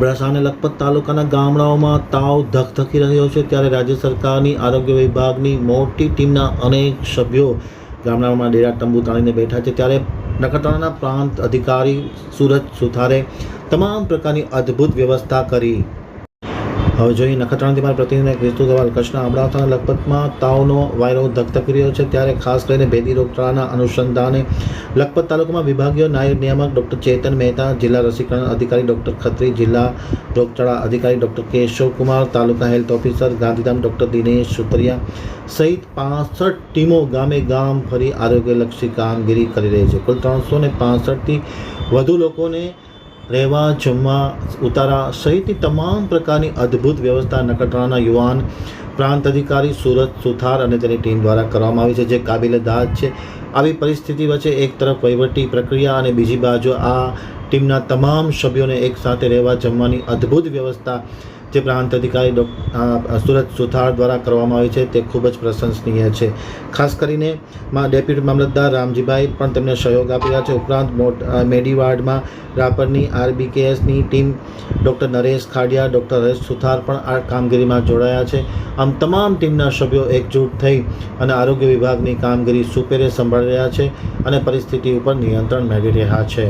અબડાસા અને લખપત તાલુકાના ગામડાઓમાં તાવ ધકધકી રહ્યો છે ત્યારે રાજ્ય સરકારની આરોગ્ય વિભાગની મોટી ટીમના અનેક સભ્યો ગામડાઓમાં ડેરા તંબુ તાણીને બેઠા છે. ત્યારે નખત્રાણાના પ્રાંત અધિકારી સુરજ સુથારે તમામ પ્રકારની અદ્ભુત વ્યવસ્થા કરી હવે જોઈએ નખત્રાણાથી મારા પ્રતિનિધિ ક્રિસ્તુ સવાલ. કચ્છના અને લખપતમાં તાવનો વાયરો ધકધકી રહ્યો છે, ત્યારે ખાસ કરીને ભેદી રોગચાળાના અનુસંધાને લખપત તાલુકામાં વિભાગીય નાયબ નિયામક ડૉક્ટર ચેતન મહેતા, જિલ્લા રસીકરણ અધિકારી ડૉક્ટર ખત્રી, જિલ્લા રોગચાળા અધિકારી ડૉક્ટર કેશવ કુમાર, તાલુકા health officer Gandhidham doctor Dinesh Sutariya સહિત પાસઠ ટીમો ગામે ગામ ફરી આરોગ્યલક્ષી કામગીરી કરી રહી છે. કુલ ત્રણસો ને પાસઠથી વધુ લોકોને રહેવા જમવા ઉતારા સહિતની તમામ પ્રકારની અદ્ભુત વ્યવસ્થા નખત્રાણાના યુવાન પ્રાંત અધિકારી સુરત સુથાર અને તેની ટીમ દ્વારા કરવામાં આવી છે, જે કાબિલે દાદ છે. આવી પરિસ્થિતિ વચ્ચે એક તરફ વહીવટી પ્રક્રિયા અને બીજી બાજુ આ ટીમના તમામ સભ્યોને એકસાથે રહેવા જમવાની અદ્ભુત વ્યવસ્થા જે પ્રાંત અધિકારી સુરત સુથાર દ્વારા કરવામાં આવી છે, તે ખૂબ જ પ્રશંસનીય છે. ખાસ કરીને ડેપ્યુટી મામલતદાર રામજીભાઈ પણ તેમને સહયોગ આપી રહ્યા છે. ઉપરાંત મોટ મેડીવાડમાં રાપરની આરબીકેએસની team doctor Naresh Khadia, doctor Haresh Suthar પણ આ કામગીરીમાં જોડાયા છે. આમ તમામ ટીમના સભ્યો એકજૂટ થઈ અને આરોગ્ય વિભાગની કામગીરી સુપેરે સંભાળી રહ્યા છે અને પરિસ્થિતિ ઉપર નિયંત્રણ મેળવી રહ્યા છે.